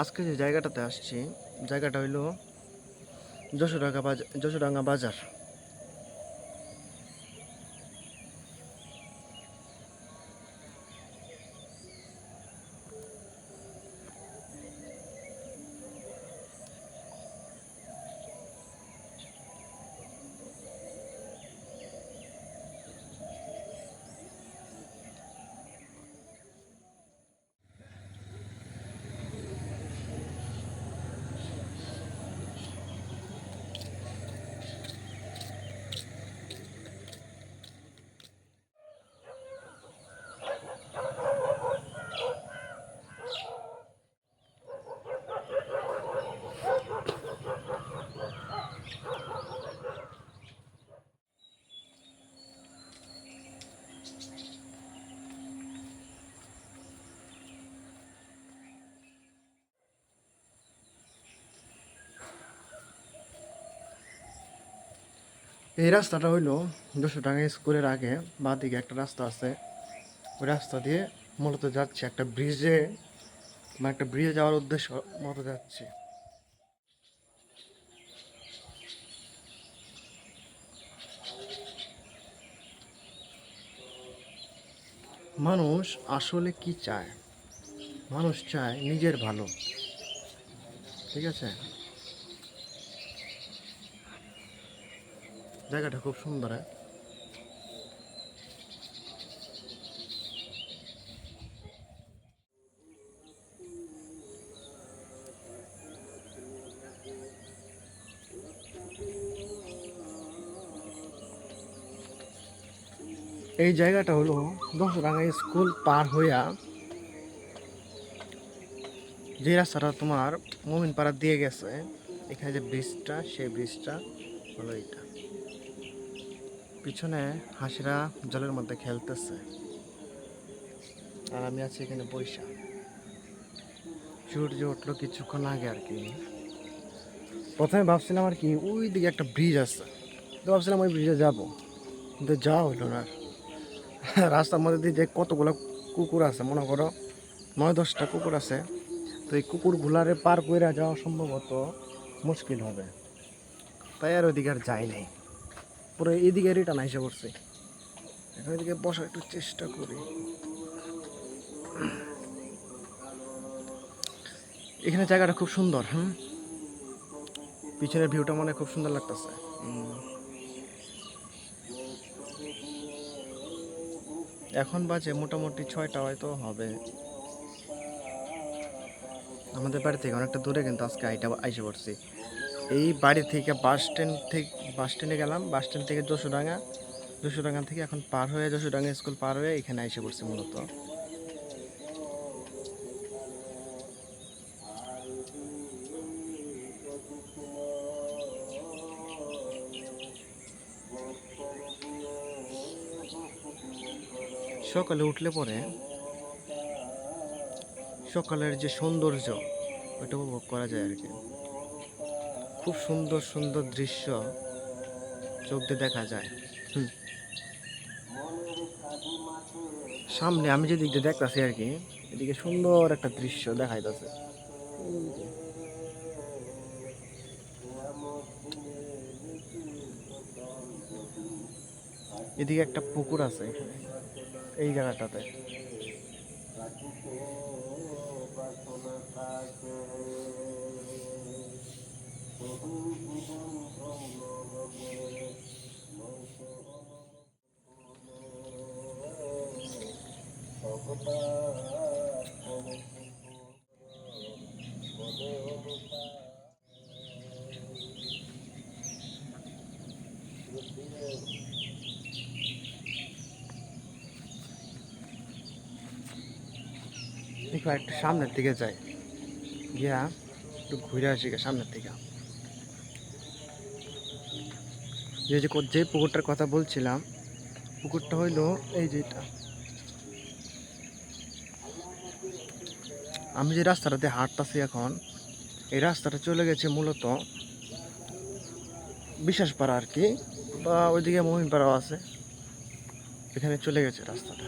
আজকে যে জায়গাটাতে আসছি জায়গাটা হইল যশোরাঙ্গা বাজার যশোরাঙ্গা বাজার। এই রাস্তাটা হইল দুশো টাকা স্কুলের আগে বাঁ দিকে একটা রাস্তা আছে। ওই রাস্তা দিয়ে মূলত যাচ্ছে একটা ব্রিজে বা একটা ব্রিজে যাওয়ার উদ্দেশ্য মতো যাচ্ছে। মানুষ আসলে কি চায়? মানুষ চায় নিজের ভালো। ঠিক আছে? জায়গাটা খুব সুন্দর হ্যাঁ? এই জায়গাটা হলো দশরাঙ্গা স্কুল পার হইয়া যে রাস্তাটা তোমার মোমিন পাড়া দিয়ে গেছে, এখানে যে ব্রিজটা সেই ব্রিজটা হলো এটা পিছনে হাঁসিরা জলের মধ্যে খেলতেছে। আর আমি আছি এখানে বৈশা। সূর্য উঠল কিছুক্ষণ আগে আর কি। প্রথমে ভাবছিলাম আর কি ওই দিকে একটা ব্রিজ আছে। তো ভাবছিলাম ওই ব্রিজে যাব। কিন্তু যাওয়া হলো না। রাস্তার মধ্যে দিয়ে যে কতগুলো কুকুর আছে, মনে করো নয়, দশটা কুকুর আছে, তো এই কুকুর কুকুরগুলারে পার করে যাওয়া সম্ভবত মুশকিল হবে। তাই আর ওইদিকে আর যাই নাই। পুরো এদিকে রিটার্ন এসে পড়ছে। এখন এদিকে বসার একটু চেষ্টা করি। এখানে জায়গাটা খুব সুন্দর, হুম? পিছনের ভিউটা মনে খুব সুন্দর লাগতেছে। এখন বাজে মোটামুটি ছয়টা হয়তো হবে। আমাদের বাড়ি থেকে অনেকটা দূরে কিন্তু আজকে আইটা আইসে পড়ছি। এই বাড়ি থেকে বাস স্ট্যান্ড থেকে, বাস স্ট্যান্ডে গেলাম, বাস স্ট্যান্ড থেকে যশোডাঙ্গা যশোডাঙ্গা থেকে এখন পার হয়ে যশোডাঙ্গা স্কুল পার হয়ে এখানে এসে পড়ছি মূলত। সকালে উঠলে পরে সকালের যে সৌন্দর্য ওটা উপভোগ করা যায় আর কি। খুব সুন্দর সুন্দর দৃশ্য চোখ দিয়ে দেখা যায়। হুম। সামনে আমি যে দিক দিয়ে দেখতেছি আর কি, এদিকে সুন্দর একটা দৃশ্য দেখাইতেছে। এদিকে একটা পুকুর আছে এই জায়গাটাতে। দেখো একটু সামনের দিকে যাই। গিয়া একটু ঘুরে আসি সামনের দিকে। যে যে পুকুরটার কথা বলছিলাম, পুকুরটা হইল এই যেটা আমি যে রাস্তাটাতে হাঁটতাছি এখন, এই রাস্তাটা চলে গেছে মূলত বিশ্বাসপাড়া আর কি, বা ওইদিকে মহিনপাড়াও আছে। এখানে চলে গেছে রাস্তাটা।